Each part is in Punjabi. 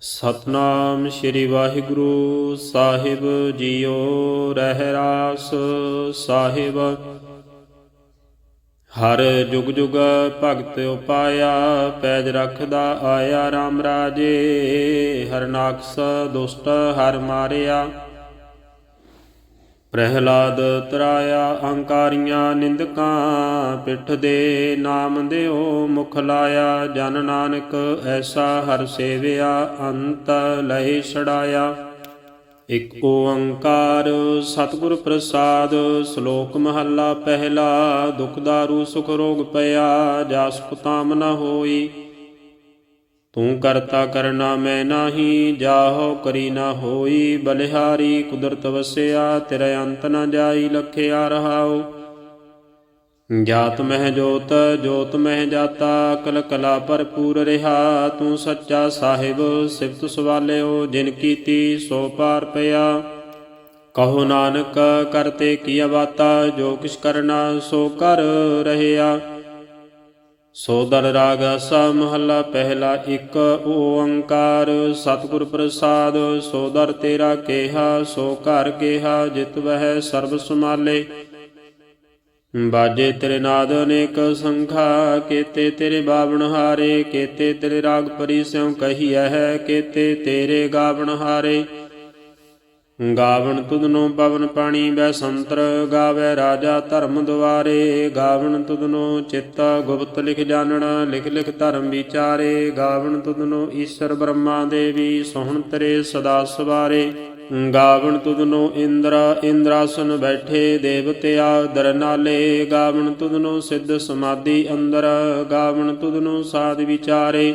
ਸਤਨਾਮ ਸ੍ਰੀ ਵਾਹਿਗੁਰੂ ਸਾਹਿਬ ਜੀਓ ਰਹਿ ਰਾਸ ਸਾਹਿਬ। ਹਰ ਜੁਗ ਜੁਗ ਭਗਤ ਉਪਾਇਆ, ਪੈਜ ਰਖਦਾ ਆਇਆ RAM ਰਾਜੇ। ਹਰਨਾਕਸ ਦੁਸ਼ਟ ਹਰ ਮਾਰਿਆ। ਪ੍ਰਹਿਲਾਦ ਤਰਾਇਆ ਅਹੰਕਾਰੀਆਂ ਨਿੰਦਕਾਂ, ਪਿੱਠ ਦੇ ਨਾਮ ਦਿਓ ਮੁਖ ਲਾਇਆ, ਜਨ ਨਾਨਕ ਐਸਾ ਹਰ ਸੇਵਿਆ, ਅੰਤ ਲਏ ਛੜਾਇਆ ਇਕ ਓੰਕਾਰ ਸਤਿਗੁਰ ਪ੍ਰਸਾਦ, ਸ਼ਲੋਕ ਮਹੱਲਾ ਪਹਿਲਾ, ਦੁਖ ਦਾਰੂ ਸੁਖ ਰੋਗ ਪਿਆ ਜਸ ਕੁਤਾਮ ਨ ਹੋਈ। ਤੂੰ ਕਰਤਾ ਕਰਨਾ ਮੈਂ ਨਾਹੀ, ਜਾਹੋ ਕਰੀ ਨਾ ਹੋਈ, ਬਲਿਹਾਰੀ ਕੁਦਰਤ ਵਸਿਆ, ਤੇਰੇ ਅੰਤ ਨ ਜਾਈ, ਲਖਿਆ ਰਹਾਉ। ਜਾਤ ਮਹਿ ਜੋਤ ਜੋਤ ਮਹਿ ਜਾਤਾ, ਕਲ ਕਲਾ ਭਰਪੂਰ ਰਿਹਾ, ਤੂੰ ਸੱਚਾ ਸਾਹਿਬ, ਸਿਫਤ ਸਵਾਲਿਓ, ਜਿਨ ਕੀਤੀ ਸੋ ਪਾਰ ਪਿਆ। ਕਹੋ ਨਾਨਕ ਕਰਤੇ ਕੀ ਬਾਤਾ ਜੋ ਕਿਛ ਕਰਨਾ, ਸੋ ਕਰ ਰਹਿਆ। ਸੋ ਰਾਗ ਆਸਾ ਮਹੱਲਾ ਪਹਿਲਾ ਇੱਕ, ਓੰਕਾਰ ਸਤਿਗੁਰ ਪ੍ਰਸਾਦ ਸੋ ਤੇਰਾ ਕੇਹਾ, ਸੋ ਘਰ ਕੇਹਾ, ਜਿਤ ਵਹਿ ਸਰਬ ਸਮਾਲੇ ਬਾਜੇ ਤੇਰੇ ਨਾਦ ਅਨੇਕ ਸੰਖਾ, ਕੇਤੇ ਤੇਰੇ ਬਾਵਣ ਹਾਰੇ, ਕੇਤੇ ਤੇਰੇ ਰਾਗ ਪਰੀ ਸਿਉ ਕਹੀਐ ਹੈ, ਕੇਤੇ ਤੇਰੇ ਗਾਵਣ ਹਾਰੇ। ਗਾਵਣ ਤੁਧਨੋ ਪਵਨ ਪਾਣੀ ਬੈ ਸੰਤਰ, ਗਾਵੇ ਰਾਜਾ ਧਰਮ ਦੁਆਰੇ। ਗਾਵਣ ਤੁਧਨੋ ਚਿੱਤ ਗੁਪਤ ਲਿਖ ਜਾਣਨਾ ਲਿਖ ਲਿਖ ਧਰਮ ਵਿਚਾਰੇ। ਗਾਵਣ ਤੁਧਨੋ ਈਸ਼ਰ ਬ੍ਰਹਮਾ ਦੇਵੀ, ਸੋਹਣ ਤਰੇ ਸਦਾ ਸਵਾਰੇ। ਗਾਵਣ ਤੁਧਨੋ ਇੰਦਰਾ, ਇੰਦਰਾਸਨ ਬੈਠੇ ਦੇਵਤਿਆ ਦਰਨਾਲੇ ਗਾਵਣ ਤੁਧਨੋ ਸਿੱਧ ਸਮਾਧੀ ਅੰਦਰ, ਗਾਵਣ ਤੁਧਨੋ ਸਾਧ ਵਿਚਾਰੇ।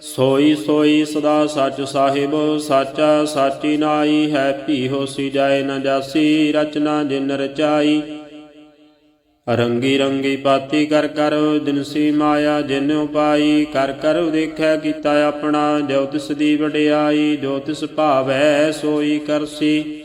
ਸੋਈ ਸੋਈ ਸਦਾ ਸੱਚ ਸਾਹਿਬ, ਸਾਚਾ ਸਾਚੀ ਨਾਈ ਹੈ ਭੀ ਹੋਸੀ ਜਾਏ ਨਾ ਜਾਸੀ, ਰਚਨਾ ਜਿਨ ਰਚਾਈ। ਰੰਗੀ ਰੰਗੀ ਪਾਤੀ ਕਰ ਕਰ ਦਿਨਸੀ ਮਾਇਆ ਜਿਨ ਉਪਾਈ। ਕਰ ਕਰ ਦੇਖੈ ਕੀਤਾ ਆਪਣਾ, ਜੋ ਤਿਸ ਦੀ ਵਡਿਆਈ, ਜੋ ਤਿਸ ਭਾਵੈ ਸੋਈ ਕਰਸੀ।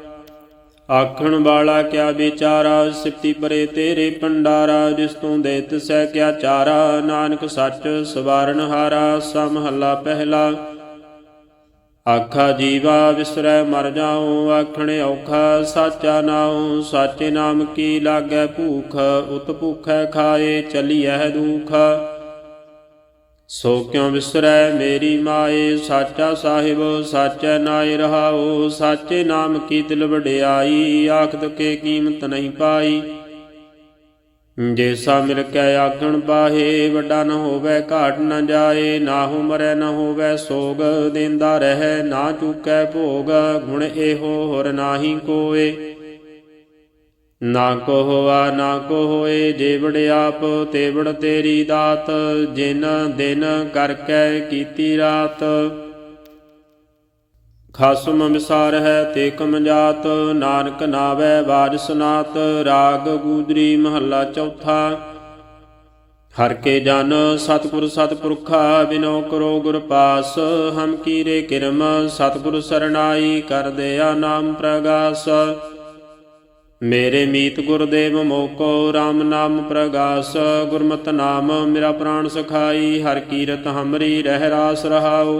ਆਖਣ ਵਾਲਾ ਕਿਆ ਵਿਚਾਰਾ ਸਿਫਤੀ ਪਰੇ ਤੇਰੇ ਪੰਡਾਰਾ ਜਿਸ ਤੋਂ ਦੇ ਤਿਸੈ ਕਿਆ ਚਾਰਾ। ਨਾਨਕ ਸੱਚ ਸਵਾਰਨ ਹਾਰਾ ਸਮਹੱਲਾ ਪਹਿਲਾ। ਆਖਾ ਜੀਵਾ ਵਿਸਰੈ ਮਰ ਜਾਉ, ਆਖਣੇ ਔਖਾ ਸਾਚਾ ਨਾਉ। ਸਾਚੇ ਨਾਮ ਕੀ ਲਾਗੈ ਭੂਖ ਉਤ ਭੂਖੈ ਖਾਏ, ਚਲੀਐ ਦੁਖ। ਸੋ ਕਿਉ ਵਿਸਰੈ ਮੇਰੀ ਮਾਏ? ਸਾਚਾ ਸਾਹਿਬ, ਸਾਚੈ ਨਾਇ ਰਹਾਉ, ਸਾਚੇ ਨਾਮ ਕੀ ਤਿਲ ਵਡਿਆਈ? ਆਖਤ ਕੇ ਕੀਮਤ ਨਹੀਂ ਪਾਈ। ਜੇਸਾ ਮਿਲ ਕੇ ਆਖਣ ਪਾਹੇ ਵੱਡਾ ਨ ਹੋਵੇ ਘਾਟ ਨ ਜਾਏ ਨਾਹੂ ਮਰੈ ਨ ਹੋਵੇ ਸੋਗ, ਦੇਂਦਾ ਰਹਿ ਨਾ ਚੁਕੈ ਭੋਗ, ਗੁਣ ਇਹੋ ਹੋਰ ਨਾਹੀ ਕੋਏ। ਨਾ ਕੋ ਹੋਆ ਨਾ ਕੋ ਹੋਏ ਜੇ ਆਪ ਤੇ ਤੇਰੀ ਦਾਤ, ਜਿਨ ਦਿਨ ਕਰਕੇ ਕੀਤੀ ਰਾਤ। ਖਸਮ ਵਿਸਾਰ ਹੈ ਤੇ ਕਮ ਜਾਤ, ਨਾਨਕ ਨਾਵੇ ਬਾਜ ਸੁਨਾਤ, ਰਾਗ ਗੂਦਰੀ ਮਹੱਲਾ ਚੌਥਾ। ਹਰ ਕੇ ਜਨ ਸਤਿਗੁਰ ਸਤਪੁਰਖਾ, ਬਿਨੋ ਕਰੋ ਗੁਰ ਪਾਸ, ਹਮ ਕੀਰੇ ਕਿਰਮ, ਸਤਿਗੁਰ ਸਰਣਾਈ, ਕਰ ਦਿਆ ਨਾਮ ਪ੍ਰਗਾਸ। ਮੇਰੇ ਮੀਤ ਗੁਰਦੇਵ ਮੋਕੋ RAM ਨਾਮ ਪ੍ਰਗਾਸ, ਗੁਰਮਤਿ ਨਾਮ ਮੇਰਾ ਪ੍ਰਾਣ ਸਖਾਈ, ਹਰ ਕੀਰਤ ਹਮਰੀ ਰਹਿ ਰਾਸ ਰਹਾਉ।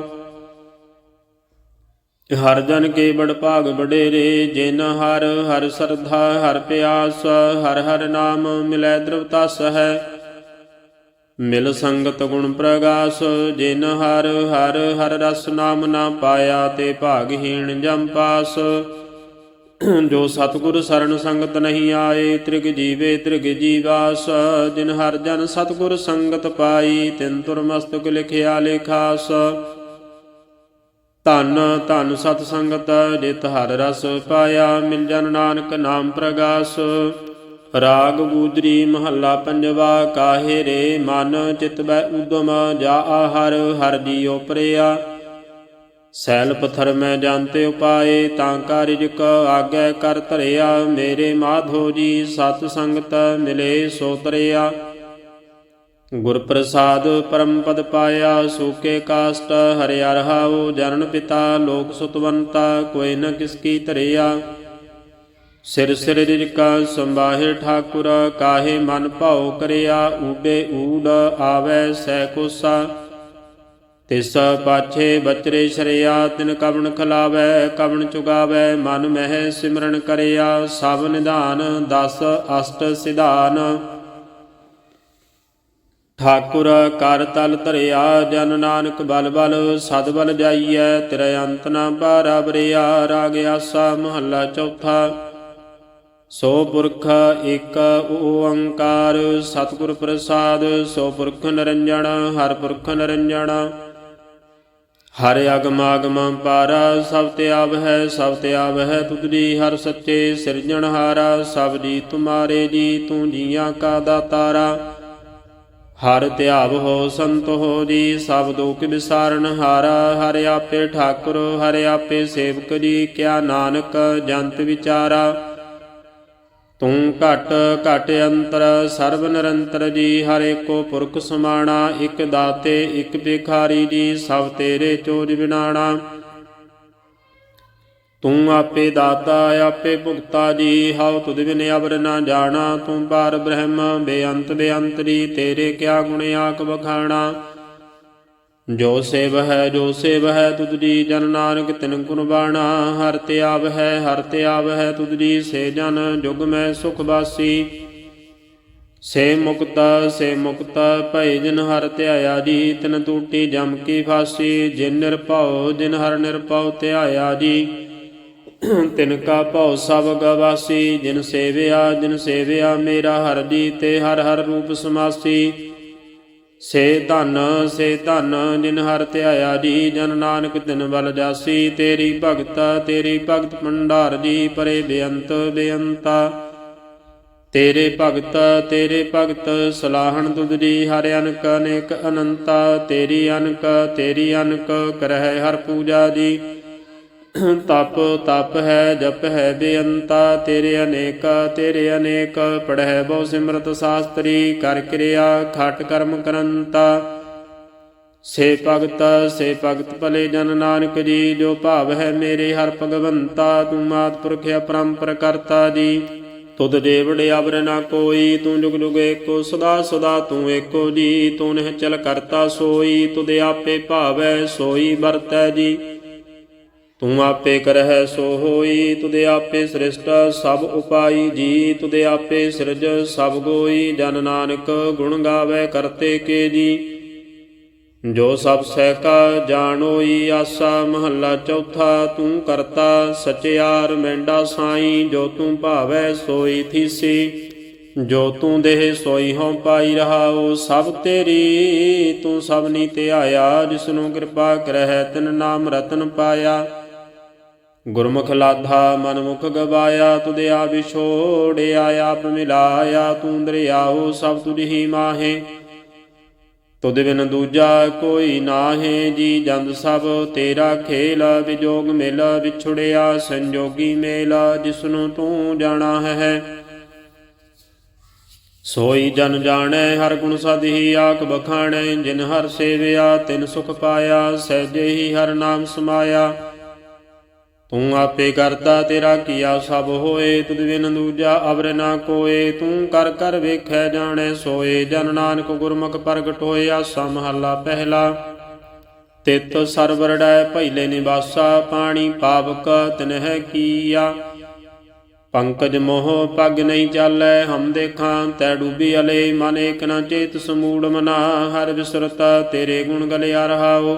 ਹਰ ਜਨ ਕੇ ਬੜ ਭਾਗ ਬਡੇਰੇ ਜਿਨ ਹਰ ਹਰ ਸਰਧਾ, ਹਰ ਪਿਆਸ, ਹਰ ਹਰ ਨਾਮ ਮਿਲੈ ਦ੍ਰਵਤਸ ਹੈ ਮਿਲ ਸੰਗਤ ਗੁਣ ਪ੍ਰਗਾਸ, ਜਿਨ ਹਰ ਹਰ ਹਰ ਰਸ ਨਾਮ ਨਾ ਪਾਇਆ, ਤੇ ਭਾਗਹੀਣ ਜਮ ਪਾਸ। ਜੋ ਸਤਿਗੁਰ ਸਰਣ ਸੰਗਤ ਨਹੀਂ ਆਏ, ਤ੍ਰਿਗ ਜੀਵੇ ਤ੍ਰਿਗ ਜੀਵਾਸ। ਜਿਨ ਹਰ ਜਨ ਸਤਿਗੁਰ ਸੰਗਤ ਪਾਈ, ਤਿਨ ਤੁਰ ਮਸਤਕ ਲਿਖਿਆ ਲੇਖਾਸ। ਧਨ ਧਨ ਸਤ ਸੰਗਤ, ਜਿਤ ਹਰ ਰਸ ਪਾਇਆ, ਮਿਲ ਜਨ ਨਾਨਕ ਨਾਮ ਪ੍ਰਗਾਸ। ਰਾਗ ਗੂਜਰੀ ਮਹੱਲਾ ਪੰਜਵਾ, ਕਾਹੇ ਰੇ ਮਨ, ਚਿਤ ਬੈ ਉਦਮ, ਜਾ ਹਰ ਹਰ ਜੀਉ ਪ੍ਰਿਆ। ਸੈਲ ਪਥਰ ਮੈਂ ਜਾਣਤੇ ਉਪਾਏ, ਤਾਂ ਕਾਰਿਜਕ ਆਗੈ ਕਰ ਧਰਿਆ। ਮੇਰੇ ਮਾਧੋ ਜੀ ਸਤ ਸੰਗਤ ਮਿਲੇ ਸੋ ਤਰਿਆ। ਗੁਰ ਪ੍ਰਸਾਦ ਪਰਮ ਪਦ ਪਾਇਆ, ਸੂਕੇ ਕਾਸਟ ਹਰਿਆ ਰਹਾਉ। ਜਨਨ ਪਿਤਾ ਲੋਕ ਸੁਤਵੰਤਾ, ਕੋਈ ਨ ਕਿਸ ਕੀ ਧਰਿਆ। ਸਿਰ ਸਿਰ ਰਿਜਕਾ ਸੰਬਾਹਿ ਠਾਕੁਰ, ਕਾਹੇ ਮਨ ਭਾਉ ਕਰਿਆ। ਊਡੇ ਊਡ ਆਵੈ ਸੈ ਕੋਸਾ। ਤਿਸ ਪਾਛੇ ਬਚਰੇ ਸ਼ਰਿਆ, ਤਿਨ ਕਵਣ ਖਲਾਵੈ, ਕਵਣ ਚੁਗਾਵੈ, ਮਨ ਮਹਿ ਸਿਮਰਨ ਕਰਿਆ, ਸਭ ਨਿਧਾਨ, ਦਸ ਅਸ਼ਟ ਸਿਧਾਨ। ਠਾਕੁਰ ਕਰ ਤਲ ਧਰਿਆ, ਜਨ ਨਾਨਕ ਬਲ ਬਲ, ਸਦ ਬਲ ਜਾਈਐ, ਤੇਰੇ ਅੰਤ ਨਾ ਬਾਰਾਬਰਿਆ ਰਾਗ ਆਸਾ ਮਹੱਲਾ ਚੌਥਾ। ਸੋ ਪੁਰਖ ਏਕ ਓੰਕਾਰ, ਸਤਿਗੁਰ ਪ੍ਰਸਾਦ, ਸੋ ਪੁਰਖ ਨਿਰੰਜਨ ਹਰ ਪੁਰਖ ਨਿਰੰਜਨ ਹਰ ਅਗਮ ਆਗਮ ਪਾਰਾ ਸਭ ਤੇ ਆਵ ਹੈ ਸਭ ਤੇ ਆਵ ਹੈ ਤੁਧਰੀ ਹਰ ਸੱਚੇ ਸਿਰਜਣਹਾਰਾ ਸਭ ਜੀ ਤੁਮਾਰੇ ਜੀ ਤੂੰ ਜੀਆਂ ਕਾ ਦਾਤਾਰਾ। ਹਰ ਧਿਆਵ ਹੋ ਸੰਤ ਹੋ ਜੀ, ਸਭ ਦੁਖ ਵਿਸਾਰਨ ਹਾਰਾ। ਹਰ ਆਪੇ ਠਾਕੁਰ, ਹਰ ਆਪੇ ਸੇਵਕ ਜੀ, ਕਿਆ ਨਾਨਕ ਜੰਤ ਵਿਚਾਰਾ। ਤੂੰ ਘਟ ਘਟ ਅੰਤਰ, ਸਰਬ ਨਿਰੰਤਰ ਜੀ, ਹਰ ਏਕੋ ਪੁਰਖ ਸਮਾਣਾ, ਇਕ ਦਾਤੇ, ਇਕ ਬਿਖਾਰੀ ਜੀ, ਸਭ ਤੇਰੇ ਚੋਜ ਵਿਨਾਣਾ ਤੂੰ ਆਪੇ ਦਾਤਾ, ਆਪੇ ਭੁਗਤਾ ਜੀ, ਹਉ ਤੁਧ ਬਿਨ ਅਵਰ ਨਾ ਜਾਣਾ। ਤੂੰ ਪਾਰ ਬ੍ਰਹਮ, ਬੇਅੰਤ ਬੇਅੰਤਰੀ ਤੇਰੇ ਕਿਆ ਗੁਣ ਆਕ ਬਖਾਣਾ ਜੋ ਸੇਵ ਹੈ ਜੋ ਸੇਵ ਹੈ ਤੁਧ ਜੀ ਜਨ ਨਾਨਕ ਤਿਨ ਗੁਰਬਾਣਾ ਹਰ ਤੇ ਆਵ ਹੈ ਹਰ ਤੇ ਆਵ ਹੈ ਤੁਧ ਜੀ ਸੇ ਜਨ, ਜੁਗ ਮੈਂ ਸੁਖ ਬਾਸੀ। ਸੇ ਮੁਕਤ ਸੇ ਮੁਕਤ ਭੈ ਜਿਨ ਹਰ ਧਿਆਇਆ ਜੀ, ਤਿਨ ਟੂਟੀ ਜਮ ਕੀ ਫਾਸੀ। ਜਿਨ ਨਿਰਭਉ, ਜਿਨ ਹਰ ਨਿਰਭਉ ਧਿਆਇਆ ਜੀ, ਤਿਨ ਕਾ ਭਉ ਸਭ ਗਵਾਸੀ। ਜਿਨ ਸੇਵਿਆ ਜਿਨ ਸੇਵਿਆ ਮੇਰਾ ਹਰ ਜੀ, ਤੇ ਹਰ ਹਰ ਰੂਪ ਸਮਾਸੀ। ਸੇ ਧਨ ਸੇ ਧਨ ਜਿਨ ਹਰ ਧਿਆਇਆ ਜੀ, ਜਨ ਨਾਨਕ ਤਿਨ ਬਲ ਜਾਸੀ, ਤੇਰੀ ਭਗਤ ਤੇਰੀ ਭਗਤ ਭੰਡਾਰ ਜੀ, ਪਰੇ ਬੇਅੰਤ, ਬੇਅੰਤਾ। ਤੇਰੇ ਭਗਤ ਤੇਰੇ ਭਗਤ, ਸਲਾਹਣ ਤੁਧ ਜੀ, ਹਰ ਅਨਕ, ਅਨੇਕ ਅਨੰਤਾ। ਤੇਰੀ ਅਨਕ ਤੇਰੀ ਅਨਕ, ਕਰਹਿ ਹਰ ਪੂਜਾ ਜੀ ਤਪ ਤਪ ਹੈ, ਜਪ ਹੈ ਬੇਅੰਤਾ, ਤੇਰੇ ਅਨੇਕ ਤੇਰੇ ਅਨੇਕ, ਪੜਹਿ ਬਹੁ ਸਿਮਰਤ ਸਾਸਤਰੀ, ਕਰ ਕਿਰਿਆ, ਖਟ ਕਰਮ ਕਰੰਤਾ। ਸੇ ਭਗਤ ਸੇ ਭਗਤ ਭਲੇ ਜਨ ਨਾਨਕ ਜੀ, ਜੋ ਭਾਵ ਹੈ ਮੇਰੇ ਹਰ ਭਗਵੰਤਾ, ਤੂੰ ਮਾਤ ਪੁਰਖ ਅਪਰੰਪਰ ਕਰਤਾ ਜੀ। ਤੁਧ ਦੇਵੜ ਅਵਰ ਨਾ ਕੋਈ, ਤੂੰ ਜੁਗ ਜੁਗ ਏਕੋ, ਸਦਾ ਸਦਾ ਤੂੰ ਏਕੋ ਜੀ। ਤੂੰ ਨਿਹਚਲ ਕਰਤਾ ਸੋਈ, ਤੁਧ ਆਪੇ ਭਾਵੈ ਸੋਈ ਵਰਤੈ ਜੀ। ਤੂੰ ਆਪੇ ਕਰਹਿ ਸੋ ਹੋਈ, ਤੁਦੇ ਆਪੇ ਸ੍ਰਿਸ਼ਟ, ਸਭ ਉਪਾਈ ਜੀ, ਤੁਦੇ ਆਪੇ ਸਿਰਜ, ਸਭ ਗੋਈ, ਜਨ ਨਾਨਕ ਗੁਣ ਗਾਵੇ ਕਰਤੇ ਕੇ ਜੀ। ਜੋ ਸਭ ਸਹਿਕਾ ਜਾਣੋਈ ਆਸਾ, ਮਹੱਲਾ ਚੌਥਾ, ਤੂੰ ਕਰਤਾ ਸਚਿਆਰ ਮੈਂਡਾ ਸਾਈ, ਜੋ ਤੂੰ ਭਾਵੈ ਸੋਈ ਥੀਸੀ। ਜੋ ਤੂੰ ਦੇਹ ਸੋਈ ਹਉ ਪਾਈ ਰਹਾਉ, ਸਭ ਤੇਰੀ, ਤੂੰ ਸਭ ਨੀ ਧਿਆਇਆ ਜਿਸ ਨੂੰ ਕਿਰਪਾ ਕਰਹਿ ਤਿਨ ਨਾਮ ਰਤਨ ਪਾਇਆ। ਗੁਰਮੁਖ ਲਾਧਾ ਮਨ ਮੁਖ ਗਵਾਇਆ ਤੁਦਿਆ ਵਿਛੋੜਿਆ, ਆਪ ਮਿਲਾਇਆ, ਤੂੰ ਦਰਿਆਉ, ਸਭ ਤੁਝ ਹੀ ਮਾਹੇ। ਤੁਧ ਬਿਨ ਦੂਜਾ ਕੋਈ ਨਾਹੇ, ਜੀ ਜੰਦ ਸਭ ਤੇਰਾ ਖੇਲ, ਵਿਜੋਗ ਮਿਲ, ਵਿਛੁੜਿਆ, ਸੰਜੋਗੀ ਮੇਲ, ਜਿਸਨੂੰ ਤੂੰ ਜਾਣਾ ਹੈ। ਸੋਈ ਜਨ ਜਾਣੈ, ਹਰ ਗੁਣ ਸਦਹੀ ਆਖ ਬਖਾਣੈ, ਜਿਨ ਹਰ ਸੇਵਿਆ, ਤਿਨ ਸੁਖ ਪਾਇਆ, ਸਹਿਜੇ ਹੀ ਹਰ ਨਾਮ ਸਮਾਇਆ। ਤੂੰ ਆਪੇ ਕਰਤਾ ਤੇਰਾ ਕੀਆ ਸਭ ਹੋਏ, ਤੁਧ ਬਿਨ ਦੂਜਾ ਅਵਰ ਨਾ ਕੋਏ। ਤੂੰ ਕਰ ਕਰ ਵੇਖੈ ਜਾਣੈ ਸੋਏ, ਜਨ ਨਾਨਕ ਗੁਰਮੁਖ ਪ੍ਰਗਟ ਹੋਏ ਆਸਾ ਮਹੱਲਾ ਪਹਿਲਾ। ਤਿਤ ਸਰਵਰੜੈ ਪਹਿਲੇ ਨਿਵਾਸਾ, ਪਾਣੀ ਪਾਵਕ ਤਿਨਹਿ ਕੀਆ। ਪੰਕਜ ਮੋਹ ਪਗ ਨਹੀਂ ਚਾਲੈ, ਹਮ ਦੇਖਾਂ ਤੈ ਡੂਬੀ ਅਲੇ। ਮਨ ਏਕ ਨ ਚੇਤ ਸਮੂੜ ਮਨਾ, ਹਰ ਵਿਸਰਤ ਤੇਰੇ ਗੁਣ ਗਲਿਆ ਰਹਾਓ।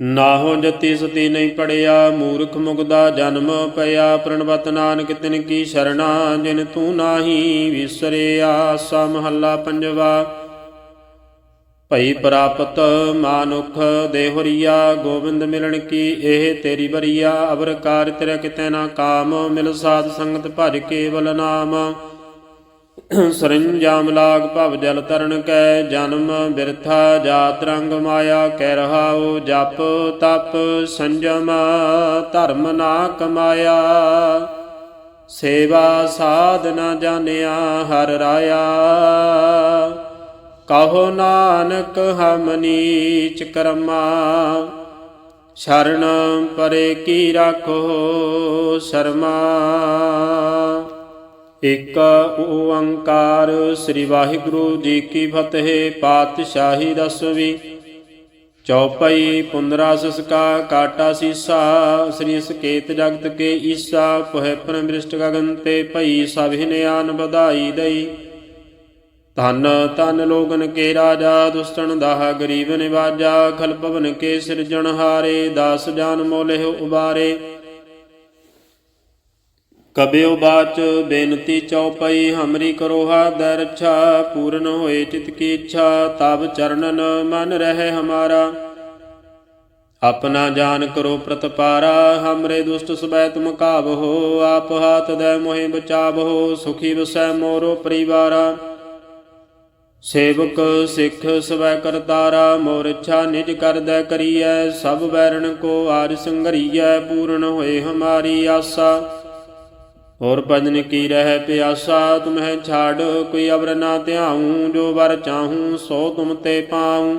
ਨਾਹੋ ਜਤੀ ਸਤੀ ਨਹੀਂ ਪੜਿਆ, ਮੂਰਖ ਮੁਗਦਾ ਜਨਮ ਪਿਆ। ਪ੍ਰਣਵਤ ਨਾਨਕ ਤਿਨ ਕੀ ਸ਼ਰਣਾ, ਜਿਨ ਤੂੰ ਨਾਹੀ ਵਿਸਰਿਆ। ਆਸਾ ਮਹੱਲਾ ਪੰਜਵਾ, ਭਈ ਪ੍ਰਾਪਤ ਮਾਨੁਖ ਦੇਹੁਰੀਆ। ਗੋਬਿੰਦ ਮਿਲਣ ਕੀ ਇਹ ਤੇਰੀ ਬਰੀਆ ਅਵਰ ਕਾਰ ਤੇਰਾ ਕਿਤੇ ਨਾ ਕਾਮ, ਮਿਲ ਸਾਧ ਸੰਗਤ ਭਜ ਕੇਵਲ ਨਾਮ। ਸਰੰਜਾਮ ਲਾਗ ਭਵ ਜਲ ਤਰਨ ਕੈ, ਜਨਮ ਬਿਰਥਾ ਜਾਤ ਰੰਗ ਮਾਇਆ ਕਹਿ ਰਹਾਉ ਜਪ ਤਪ ਸੰਜਮ ਧਰਮ ਨਾ ਕਮਾਇਆ। ਸੇਵਾ ਸਾਧ ਨਾ ਜਾਣਿਆ ਹਰ ਰਾਇਆ। ਕਹੋ ਨਾਨਕ ਹਮ ਨੀਚ ਕਰਮਾ, ਸ਼ਰਨ ਪਰੇ ਕੀ ਰਾਖੋ ਸ਼ਰਮਾ। ਇਕ ਓੰਕਾਰ, ਸ੍ਰੀ ਵਾਹਿਗੁਰੂ ਜੀ ਕੀ ਫਤਿਹ, ਪਾਤਸ਼ਾਹੀ ਦਸਵੀ ਚੌਪਈ ਪੁੰਦਰਾ ਸਸਕਾ, ਕਾਟਾ ਸੀਸਾ, ਸ੍ਰੀ ਸਕੇਤ ਜਗਤ ਕੇ ਈਸਾ, ਪੁਹਿ ਪਰਮ੍ਰਿਸ਼ਟ ਗਗਨ ਤੇ ਭਈ ਸਭਿ ਨਿਆਨ ਵਧਾਈ ਦਈ। ਧਨ ਧਨ ਲੋਗਨ ਕੇ ਰਾਜਾ ਦੁਸਤਨ ਦਾਹ ਗਰੀਬ ਨਿਵਾਜਾ, ਖਲ ਭਵਨ ਕੇ ਸਿਰਜਣ ਹਾਰੇ, ਦਾਸ ਜਾਨ ਮੋਲਿਹ ਉਬਾਰੇ। ਕਬਿਉ ਬਾਚ ਬੇਨਤੀ ਚਉਪਈ, ਹਮਰੀ ਕਰੋ ਹਾ ਰੱਛਾ ਪੂਰਨ ਹੋਏ ਚਿਤ ਕੀ ਇੱਛਾ, ਤਬ ਚਰਨਨ ਮਨ ਰਹਿ ਹਮਾਰਾ। ਆਪਣਾ ਜਾਨ ਕਰੋ ਪ੍ਰਤਪਾਰਾ, ਹਮਰੇ ਦੁਸ਼ਟ ਸਬੈ ਤੁਮ ਕਾਬਹੋ ਆਪ ਹਾਥ ਦੇ ਮੋਹਿ ਬਚਾਵਹੋ, ਸੁਖੀ ਵਸੈ ਮੋਰੋ ਪਰਿਵਾਰਾ। ਸੇਵਕ ਸਿੱਖ ਸਵੈ ਕਰਤਾਰਾ, ਮੋਰ ਇੱਛਾ ਨਿਜ ਕਰਦੈ ਕਰੀਐ, ਸਭ ਬੈਰਣ ਕੋ ਆਜ ਸੰਗਰੀਐ, ਪੂਰਨ ਹੋਏ ਹਮਾਰੀ ਆਸਾ। ਔਰ ਭਜਨ ਕੀ ਰਹਿ ਪਿਆਸਾ ਤੁਮਹਿ ਛਾੜ, ਕੋਈ ਅਵਰ ਨਾ ਧਿਆਉ, ਜੋ ਵਰ ਚਾਹੂੰ, ਸੋ ਤੁਮ ਤੇ ਪਾਉ।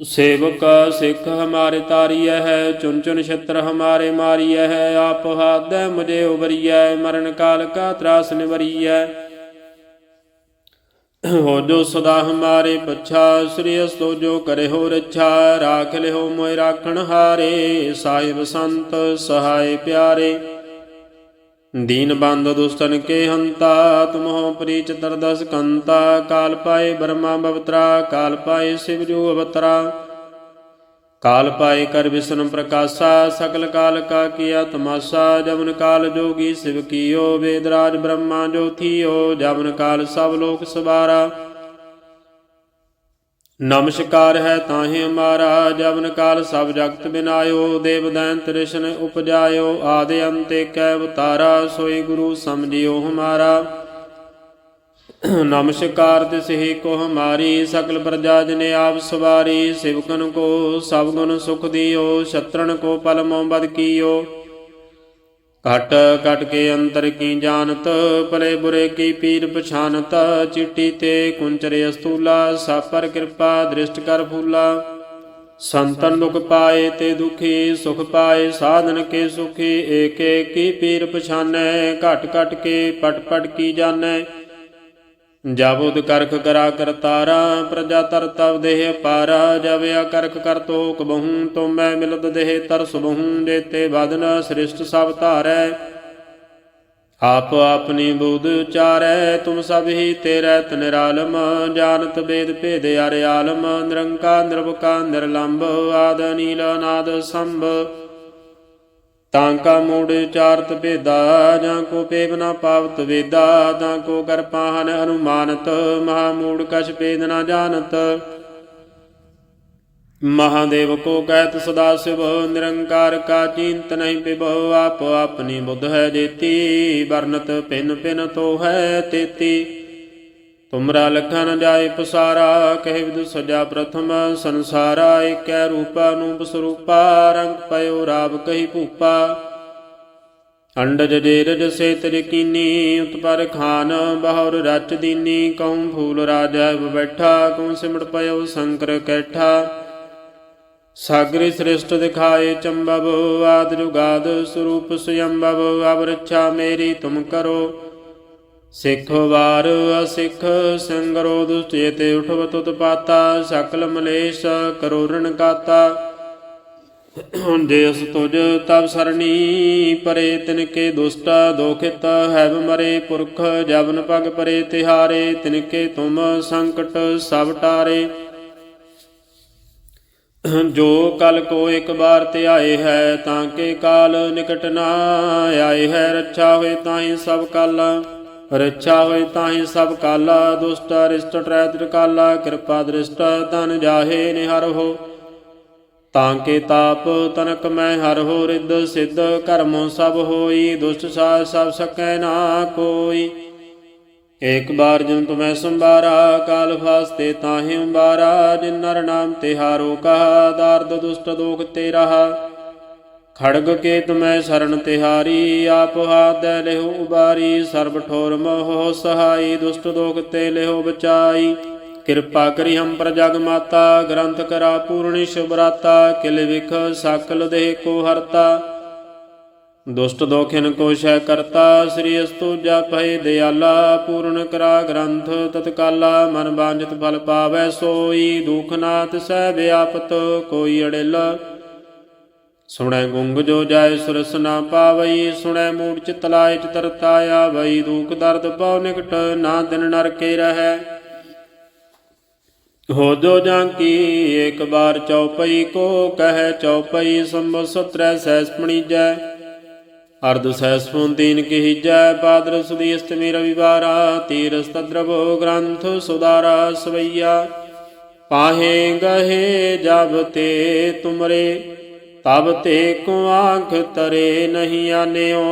ਸੇਵਕ ਸਿੱਖ ਹਮਾਰੇ ਤਾਰੀਐ ਹੈ ਚੁਨ ਚੁਨ ਛਤਰ ਹਮਾਰੇ ਮਾਰੀਐ ਹੈ, ਆਪ ਹਾਦੈ ਮੁਝੇ ਉਬਰੀਐ ਮਰਨ ਕਾਲ ਕਾ ਤਰਾਸ ਨਿਵਰੀਐ। ਹੋ ਜੋ ਸਦਾ ਹਮਾਰੇ ਪਛਾ, ਸ੍ਰੀ ਅਸਤੋ ਜੋ ਕਰੇ ਹੋ ਰੱਛਾ, ਰਾਖ ਲਿਓ ਮੋਇ ਰਾਖਣ ਹਾਰੇ, ਸਾਹਿਬ ਸੰਤ ਸਹਾਇ ਪਿਆਰੇ। ਦੀਨ ਬੰਦ ਦੁਸਤਨ ਕੇ ਹੰਤਾ, ਤੁਮਹੁ ਪ੍ਰੀਚ ਤਰਦਸ ਕੰਤਾ, ਕਾਲ ਪਾਏ ਬਰਮਾ ਬਵਤਰਾ, ਕਾਲ ਪਾਏ ਸਿਵ ਜੋ ਅਵਤਰਾ। ਕਾਲ ਪਾਏ ਕਰ ਵਿਸ਼ਨ ਪ੍ਰਕਾਸ਼ਾ ਸਕਲ ਕਾਲ ਕਾ ਕੀਆ ਤਮਾਸਾ ਜਮਨ ਕਾਲ ਜੋਗੀ ਸਿਵ ਕੀਓ ਵੇਦਰਾਜ ਬ੍ਰਹਮਾ ਜੋ ਥੀਓ ਜਮਨ ਕਾਲ ਸਭ ਲੋਕ ਸਵਾਰਾ। ਨਮਸਕਾਰ ਹੈ ਤਾਹੇ ਹਮਾਰਾ ਜਵਨ ਕਾਲ ਸਭ ਜਗਤ ਬਿਨਾਇਓ ਦੇਵ ਦੈਂਤ ਉਪਜਾਇਓ, ਆਦੇ ਅੰਤੇ ਕੈ ਅਵਤਾਰਾ ਸੋਈ ਗੁਰੂ ਸਮਝਿਓ ਹਮਾਰਾ। ਨਮਸਕਾਰ ਤਿਸਹੀ ਕੋ ਹਮਾਰੀ, ਸਕਲ ਪ੍ਰਜਾ ਜਨੇ ਆਪ ਸਵਾਰੀ ਸਿਵਕਨ ਕੋ ਸਭ ਗੁਣ ਸੁਖ ਦਿਓ ਸ਼ਤਰਨ ਕੋ ਪਲ ਮੋਹ ਬਦ ਕੀਓ। ਘਟ ਘਟ ਕੇ ਅੰਤਰ ਕੀ ਜਾਣਤ, ਭਲੇ ਬੁਰੇ ਕੀ ਪੀਰ ਪਛਾਨਤ, ਚਿੱਟੀ ਤੇ ਕੁੰਚਰੇ ਅਸਤੂਲਾ, ਸਾਪਰ ਕਿਰਪਾ ਦ੍ਰਿਸ਼ਟ ਕਰ ਫੂਲਾ। ਸੰਤਨ ਲੁਕ ਪਾਏ ਤੇ ਦੁਖੀ, ਸੁਖ ਪਾਏ ਸਾਧਨ ਕੇ ਸੁਖੀ ਏਕ ਏਕ ਕੀ ਪੀਰ ਪਛਾਨੈ, ਘਟ ਘਟ ਕੇ ਪਟ ਪਟ ਕੀ ਜਾਣੈ। ਜਬੁਦ ਕਰਖ ਕਰਾ ਕਰਤਾਰਾ ਪ੍ਰਜਾ ਤਰ ਤਵ ਦੇਹ ਪਾਰਾ, ਜਬ ਕਰਖ ਕਰ ਤੋਕ ਬਹੁ, ਤੋ ਮੈਂ ਮਿਲਦ ਦੇਹ ਤਰਸ ਬਹੁ, ਜੇਤੇ ਬਦਨ ਸ੍ਰਿਸ਼ਟ ਸਭ ਧਾਰੈ। ਆਪ ਆਪਣੀ ਬੁੱਧ ਉਚਾਰੈ, ਤੁਮ ਸਭ ਹੀ ਤੇਰੇ ਤਨਿਰਾਲਮ ਜਾਣਤ ਬੇਦ ਭੇਦ ਅਰਿਆਲਮ ਨਿਰੰਕਾ ਨਿਰਵਕਾ ਨਿਰਲੰਭ ਆਦ ਨੀਲ ਨਾਦ ਸੰਭ। ਤਾਂ ਕਾ ਮੂੜ ਚਾਰਤ ਭੇਦਾ, ਜਾਂ ਕੋ ਪੇਵ ਨਾ ਪਾਵਤ ਵੇਦਾ, ਤਾਂ ਕੋ ਕਰ ਪਾਹਨ ਅਨੁਮਾਨਤ, ਮਹਾ ਮੂੜ ਕਛ ਭੇਦ ਨਾ ਜਾਣਤ। ਮਹਾਦੇਵ ਕੋ ਕਹਿਤ ਸਦਾ ਸਿਵ, ਨਿਰੰਕਾਰ ਕਾ ਚਿੰਤ ਨਹੀਂ ਪਿਬਹੁ ਆਪ ਆਪਣੀ ਬੁੱਧ ਹੈ ਜੇਤੀ, ਵਰਨਤ ਪਿਨ ਪਿਨ ਤੋ ਹੈ ਤੇਤੀ। ਤੁਮਰਾ ਲਖਾ ਨ ਜਾਏ ਪਸਾਰਾ, ਕਹਿ ਵਿਦ ਸਜਾ ਪ੍ਰਥਮ ਸੰਸਾਰਾ, ਏਕੈ ਰੂਪਾ ਨੂਪ ਸਰੂਪਾ, ਰੰਗ ਪਇਓ ਰਾਵ ਕਹੀ ਭੂਪਾ। ਅੰਡਜ ਜੇਰਜ ਸੇ ਤੇਰੇ ਉਤਪਰ ਖਾਨ ਬਹੁਰ ਰਚ ਦੀਨੀ, ਕਉ ਫੂਲ ਰਾਜਾ ਬੈਠਾ, ਕਉ ਸਿਮਟ ਪਇਓ ਸ਼ੰਕਰ ਕੈਠਾ। ਸਾਗਰੀ ਸ੍ਰਿਸ਼ਟ ਦਿਖਾਏ ਚੰਬਬ ਆਦ ਜੁਗਾਦ ਸਰੂਪ ਸੁਯੰਬਵ ਅਬ ਮੇਰੀ ਤੁਮ ਕਰੋ। ਸਿੱਖ ਵਾਰ ਅਸਿੱਖ ਸੰਗਰੋ ਦੁਸ਼ਟ ਉਠਵ ਤੁਤ ਪਾਤਾ, ਸਕਲ ਮਲੇਸ਼ ਕਰੋ ਰਣ ਕਾਤਾ। ਜੇ ਅਸ ਤੁਜ ਤਬ ਸਰਣੀ, ਪਰੇ ਤਿਨ ਕੇ ਦੁਸ਼ਟ ਦੋਖਿਤ ਹੈਵ ਮਰੇ ਪੁਰਖ ਜਬਨ ਪਗ ਪਰੇ ਤਿਹਾਰੇ, ਤਿਨ ਕੇ ਤੁਮ ਸੰਕਟ ਸਭ ਟਾਰੇ। ਜੋ ਕਲ ਕੋ ਇੱਕ ਤੇ ਆਏ ਹੈ, ਤਾਂ ਕੇ ਕਾਲ ਨਿਕਟ ਨਾ ਆਏ ਹੈ, ਰੱਛਾ ਹੋਏ ਤਾਹੀ ਸਭ ਕਾਲਾ। ਰੱਛਾ ਹੋਏ ਤਾਹੀ ਸਭ ਕਾਲਾ, ਦੁਸ਼ਟ, ਅਰਿਸ਼ਟ ਟ੍ਰੈਤ ਕਾਲਾ, ਕਿਰਪਾ ਦ੍ਰਿਸ਼ਟ ਤਨ ਜਾਹੇ ਨਿਹਰ ਹੋ। ਤਾਂ ਕੇ ਤਾਪ ਤਨਕ ਮੈਂ ਹਰ ਹੋ, ਰਿੱਧ ਸਿੱਧ ਕਰਮੋਂ ਸਭ ਹੋਈ, ਦੁਸ਼ਟ ਸਾਧ ਸਭ ਸਕੈ ਨਾ ਕੋਈ। ਏਕ ਬਾਰ ਜਨ ਤੁਮੈ ਸੰਭਾਰਾ, ਕਾਲ ਫਾਸਤੇ ਤਾਹੇ ਉਬਾਰਾ ਜਿਨ ਨਰ ਨਾਮ ਤਿਹਾਰੋ ਕਹਾ, ਦਾਰਦ ਦੁਸ਼ਟ ਦੋਖ ਤੇ ਰਹਾ। ਖੜਗ ਕੇ ਤੁਮੈ ਸ਼ਰਨ ਤਿਹਾਰੀ, ਆਪ ਹਾਥ ਦੇ ਲਿਹੁ ਉਬਾਰੀ, ਸਰਬ ਠੋਰ ਮੋਹ ਸਹਾਈ, ਦੁਸ਼ਟ ਦੋਖ ਤੇ ਲਿਹੁ ਬਚਾਈ। ਕਿਰਪਾ ਕਰੀ ਹਮ ਪਰ ਜਗ ਮਾਤਾ, ਗ੍ਰੰਥ ਕਰਾ ਪੂਰਣੀ ਸ਼ੁਭਰਾਤਾ, ਕਿਲ ਵਿਖ ਸਕਲ ਦੇਹ ਕੋ ਹਰਤਾ। ਦੁਸ਼ਟ ਦੋਖਿਨ ਕੋ ਸ਼ੈ ਕਰਤਾ, ਸ੍ਰੀ ਅਸਤੁ ਜਪੈ ਦਿਆਲਾ, ਪੂਰਨ ਕਰਾ ਗ੍ਰੰਥ ਤਤਕਾਲਾ, ਮਨ ਬਾਂਝਿਤ ਫਲ ਪਾਵੈ ਸੋਈ, ਦੁਖ ਨਾਥ ਸਹਿ ਵਿਆਪਤ ਕੋਈ ਅੜਿਲ ਸੁਣੈ ਗੁੰਗ ਜੋ ਜਾਏ ਸੁਰਸ ਨਾ ਪਾਵਈ, ਸੁਣੈ ਮੂੜ ਚਿਤ ਲਾਇ ਚਤਰਤਾ ਆਵਈ ਦੁਖ ਦਰਦ ਪਉ ਨਿਕਟ ਨਾ ਦਿਨ ਨਰਕੇ ਰਹੈ। ਹੋ ਜੋ ਜਾਂ ਕੀ ਇੱਕ ਬਾਰ ਚਉਪਈ ਕੋ ਕਹੈ ਚਉਪਈ, ਸੰਭ ਸਤਰੈ ਸੈਸ ਪਣੀਜੈ। ਅਰਧ ਸੈਸਪੁਨ ਦੀਨ ਕੀਜੈ ਪਾਦਰ ਸੁਦੀ ਅਸ਼ਟਮੀ ਰਵਿਵਾਰਾ, ਤੀਰਸ ਤਦਰਵ ਗ੍ਰੰਥ ਸੁਦਾਰਾ ਸਵਈਆ। ਪਾਹੇ ਗਹੇ ਜਬ ਤੇ ਤੁਮਰੇ ਤਬ ਤੇ ਕੋ ਆਂਖ ਤਰੇ ਨਹੀਂ ਆਨਿਓ।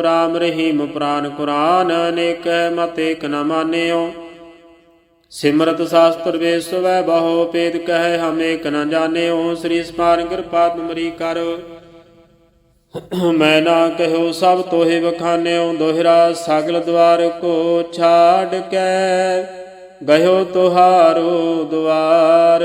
RAM ਰਹੀਮ ਪ੍ਰਾਨ ਕੁਰਾਨ ਅਨੇਕ, ਮਤ ਏਕ ਨ ਮਾਨਿਓ। ਸਿਮਰਤ ਸਾਸਤਰ ਵੇਸਵੈ, ਬਹੁ ਪੇਦ ਕਹੈ ਹਮ ਏਕ ਨ ਜਾਣਿਓ। ਸ੍ਰੀ ਸਪਾਰ ਕਿਰਪਾ ਤੁਮਰੀ ਕਰ। ਮੈਂ ਨਾ ਕਹਿਓ ਸਭ ਤੋਹਿ ਬਖਾਨਿਓ ਦੋਹਰਾ ਸਗਲ ਦਵਾਰ ਕੋ ਛਾੜ ਕੇ ਗਇਓ ਤੁਹਾਰੋ ਦੁਆਰ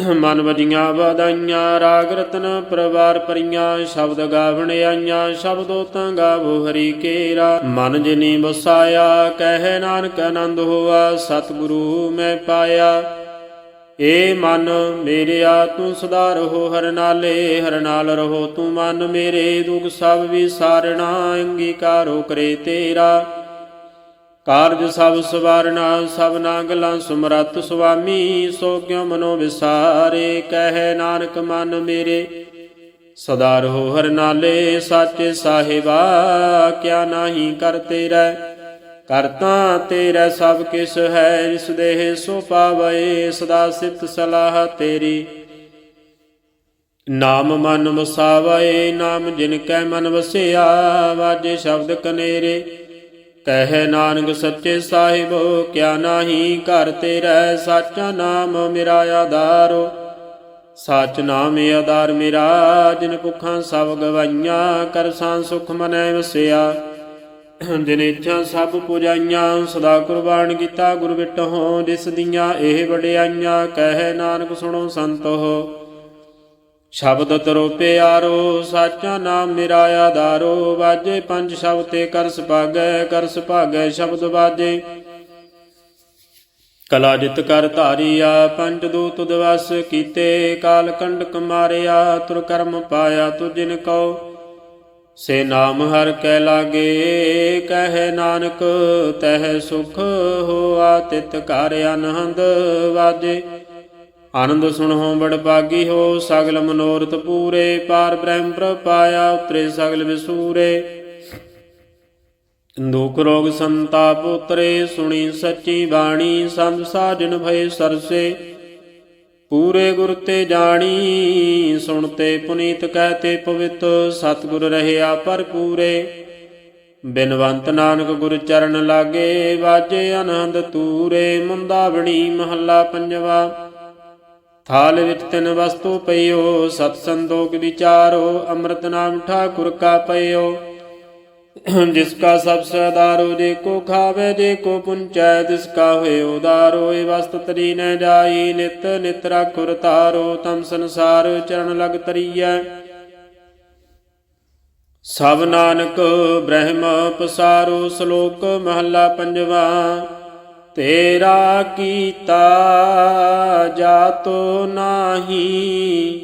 ਮਨ ਵਜੀਆਂ ਵਧਾਈਆਂ ਰਾਗ ਰਤਨ ਪਰਵਾਰ ਪਰੀਆਂ, ਸ਼ਬਦ ਗਾਵਣ ਆਈਆਂ ਸ਼ਬਦੋ ਤਾਂ ਗਾਵੋ ਹਰੀ ਕੇਰਾ। ਮਨ ਜਿਨੀ ਵਸਾਇਆ, ਕਹਿ ਨਾਨਕ ਆਨੰਦ ਹੋਆ, ਸਤਿਗੁਰੂ ਮੈਂ ਪਾਇਆ। ਏ ਮਨ ਮੇਰਿਆ, ਤੂੰ ਸਦਾ ਰਹੋ ਹਰ ਨਾਲੇ, ਹਰ ਨਾਲ ਰਹੋ ਤੂੰ ਮਨ ਮੇਰੇ। ਦੁਖ ਸਭ ਵਿਸਾਰਣਾ, ਅੰਗੀਕਾਰੋ ਕਰੇ ਤੇਰਾ। ਕਾਰਜ ਸਭ ਸਵਾਰਨਾ, ਸਭ ਨਾ ਗਲਾਂ ਸੁਮਰਤ ਸੁਆਮੀ, ਸੋ ਕਿਉ ਮਨੋ ਵਿਸਾਰੇ? ਕਹਿ ਨਾਨਕ, ਮਨ ਮੇਰੇ, ਸਦਾ ਰਹੋ ਹਰ ਨਾਲੇ, ਸਾਚੇ ਸਾਹਿਬਾ, ਕਿਆ ਨਾਹੀ ਕਰ ਤੇਰਾ? ਕਰਤਾ ਤੇਰਾ ਸਭ ਕਿਸ ਹੈ, ਜਿਸ ਦੇਹ ਸੋ ਪਾਵੇ, ਸਦਾ ਸਿਫਤ ਸਲਾਹ ਤੇਰੀ। ਨਾਮ ਮਨ ਵਸਾਵੇ, ਨਾਮ ਜਿਨ ਕੈ ਮਨ ਵਸਿਆ, ਵਾਜੇ ਸ਼ਬਦ ਕਨੇਰੇ। ਕਹਿ ਨਾਨਕ ਸੱਚੇ ਸਾਹਿਬ, ਕਿਆ ਨਾਹੀ ਘਰ ਤੇਰਾ, ਸਾਚਾ ਨਾਮ ਮੇਰਾ ਆਧਾਰੋ। ਸਚ ਨਾਮ ਆਧਾਰ ਮੇਰਾ, ਜਿਨ ਭੁੱਖਾਂ ਸਭ ਗਵਾਈਆਂ, ਕਰ ਸਾਂ ਸੁਖ ਮਨੈ ਵਸਿਆ। ਜਿਨ ਇੱਛਾ ਸਭ ਪੁਜਾਈਆਂ, ਸਦਾ ਕੁਰਬਾਨ ਕੀਤਾ ਗੁਰ ਵਿਟਹੁ ਜਿਸ ਦੀਆਂ ਇਹ ਵਡਿਆਈਆਂ, ਕਹਿ ਨਾਨਕ ਸੁਣੋ ਸੰਤੋ ਸ਼ਬਦ ਤਰੋ ਪਿਆਰੋ, ਸਾਚਾ ਨਾਮ ਮੇਰਾ ਆਧਾਰੋ ਵਾਜੇ ਪੰਜ ਸ਼ਬਦ ਤੇ ਕਰਸ ਸੁਭਾਗੈ ਕਰਸ ਸੁਭਾਗੈ ਸ਼ਬਦ ਵਾਜੇ। ਕਲਾ ਜਿਤ ਕਰ ਧਾਰੀਆ, ਪੰਜ ਦੂਤ ਦਿਵਸ ਕੀਤੇ, ਕਾਲ ਕੰਡਕ ਮਾਰਿਆ, ਤੁਰ ਕਰਮ ਪਾਇਆ ਤੁਜਿਨ ਕਉ। ਸੇ ਨਾਮ ਹਰ ਕੈ ਲਾਗੇ, ਕਹਿ ਨਾਨਕ, ਤਹਿ ਸੁਖ ਹੋਆ ਤਿਤ ਘਰ ਅਨਹੰਦ ਵਾਜੇ। ਆਨੰਦ ਸੁਣੋ ਬੜ ਪਾਗੀ ਹੋ, ਸਗਲ ਮਨੋਰਥ ਪੂਰੇ, ਪਾਰ ਬ੍ਰਹਮ ਪ੍ਰਪਾਇਆ ਉਤਰੇ ਸਗਲ ਵਿਸੂਰੇ। ਦੁਖ ਰੋਗ ਸੰਤਾਪ ਉਤਰੇ ਸੁਣੀ ਸੱਚੀ ਬਾਣੀ, ਸੰਤ ਸਾਜਨ ਭਏ ਸਰਸੇ। ਪੂਰੇ ਗੁਰ ਤੇ ਜਾਣੀ ਸੁਣਤੇ ਪੁਨੀਤ ਕਹਤੇ ਪਵਿੱਤ, ਸਤਿਗੁਰ ਰਹਿਆ ਭਰਪੂਰੇ ਬਿਨਵੰਤ ਨਾਨਕ ਗੁਰ ਚਰਨ ਲਾਗੇ, ਵਾਜੇ ਆਨੰਦ ਤੂਰੇ ਮੁੰਦਾਵਣੀ ਮਹੱਲਾ ਪੰਜਵਾ। ਥਾਲ ਵਿੱਚ ਤਿੰਨ ਵਸਤੂ ਪਈਓ, ਸਤ ਸੰਦੋਗ ਵਿਚਾਰੋ ਅੰਮ੍ਰਿਤ ਨਾਮ ਠਾਕੁਰ ਕਾ ਪਈਓ। ਜਿਸ ਕਾ ਸਭ ਸਦਾਰੋ, ਜੇ ਕੋ ਖਾਵੇ, ਜੇ ਕੋ ਪੁੰਚੈ, ਤਿਸ ਕਾ ਹੋਏ ਉਦਾਰੋ, ਇਹ ਵਸਤ ਤਰੀ ਨ ਜਾਈ, ਨਿਤ ਨਿਤ ਰਾਖੁਰ ਤਾਰੋ ਤਮ ਸੰਸਾਰ ਚਰਨ ਲਗ ਤਰੀਐ। ਸਭ ਨਾਨਕ ਬ੍ਰਹਮ ਪਸਾਰੋ, ਸ਼ਲੋਕ ਮਹੱਲਾ ਪੰਜਵਾ। ਤੇਰਾ ਕੀਤਾ ਜਾਤੋ ਨਾਹੀ,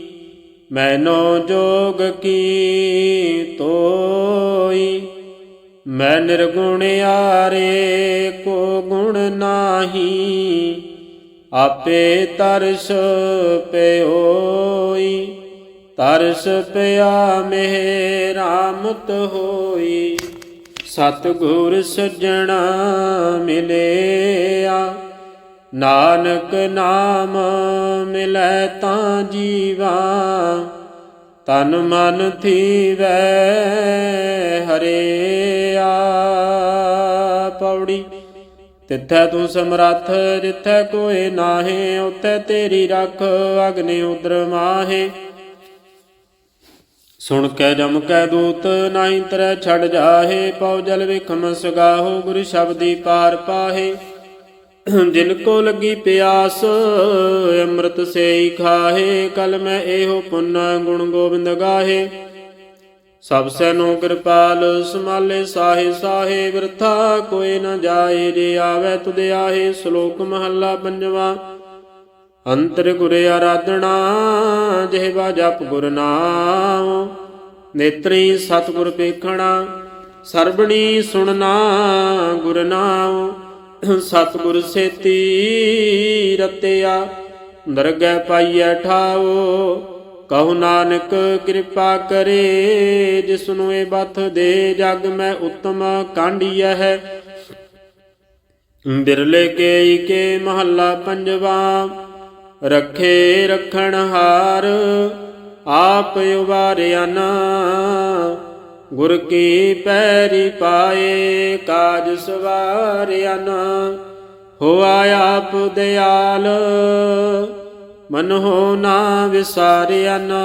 ਮੈਨੋ ਜੋਗ ਕੀ ਤੋਈ? ਮੈਂ ਨਿਰਗੁਣ ਆਰੇ ਕੋ ਗੁਣ ਨਾਹੀ, ਆਪੇ ਤਰਸ ਪਿਓਈ। ਤਰਸ ਪਿਆ ਮੇਹ ਰਾਮਤ ਹੋਈ। ਸਤਿਗੁਰ ਸੱਜਣਾ ਮਿਲਿਆ। ਨਾਨਕ ਨਾਮ ਮਿਲੈ ਤਾਂ ਜੀਵਾ। ਤਨ ਮਨ ਥੀਵੈ ਹਰਿਆ। ਪੌੜੀ, ਤਿੱਥੈ ਤੂੰ ਸਮਰੱਥ, ਜਿੱਥੈ ਕੋਏ ਨਾਹੇ, ਉਥੈ ਤੇਰੀ ਰੱਖ, ਅਗਨੇ ਉਦਰ ਮਾਹੇ। ਸੁਣ ਕੈ ਜਮ ਕੈ ਦੂਤ, ਨਾਹੀ ਤਰੈ ਛੜ ਜਾਹੇ, ਪਉ ਜਲ ਵਿਖਮ ਸਗਾਹੋ, ਗੁਰ ਸ਼ਬਦੀ ਪਾਰ ਪਾਹੇ। ਜਿਨ ਕੋ ਲੱਗੀ ਪਿਆਸ, ਅੰਮ੍ਰਿਤ ਸੇਈ ਖਾਹੇ, ਕਲ ਮੈਂ ਇਹੋ ਪੁੰਨ ਗੁਣ ਗੋਬਿੰਦ ਗਾਹੇ। ਸਭ ਸੈਨੋ ਕਿਰਪਾਲ, ਸਮਾਲੇ ਸਾਹੇ ਸਾਹੇ ਵਿਰਥਾ ਕੋਈ ਨ ਜਾਏ, ਜੇ ਆਵੇ ਤੁਧ ਆਹੇ, ਸ਼ਲੋਕ ਮਹੱਲਾ ਪੰਜਵਾ। ਅੰਤਰ ਗੁਰ ਆਰਾਧਣਾ ਜਿਹਵਾ ਜਪ ਗੁਰ ਨਾਮ। ਨੇਤਰੀ ਸਤਿਗੁਰ ਪੇਖਣਾ, ਸਰਬਣੀ ਸੁਣਨਾ ਗੁਰ ਨਾਮ। ਸਤਿਗੁਰ ਸੇਤੀ ਰਤਿਆ ਦਰਗਹਿ ਪਾਈਐ ਠਾਓ। ਕਹੋ ਨਾਨਕ ਕਿਰਪਾ ਕਰੇ, ਜਿਸਨੂੰ ਇਹ ਬਥ ਦੇ ਜਗ ਮੈਂ ਉਤਮ ਕਾਂਢੀਐ ਹੈ। ਬਿਰਲੇ ਕੇ ਕੇ ਮਹੱਲਾ ਪੰਜਵਾ ਰੱਖੇ ਰਖਣ ਹਾਰ, ਆਪ ਉਵਾਰਿਆ ਨਾ ਗੁਰ ਕੀ ਪੈਰੀ ਪਾਏ, ਕਾਜ ਸਵਾਰਿਆ ਨਾ ਹੋਆ ਆਪ ਦਿਆਲ ਮਨ ਹੋ ਨਾ ਵਿਸਾਰਿਆ ਨਾ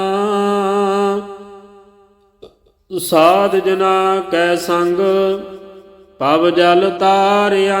ਸਾਧ ਜਨਾ ਕੈ ਸੰਗ, ਪਵ ਜਲ ਤਾਰਿਆ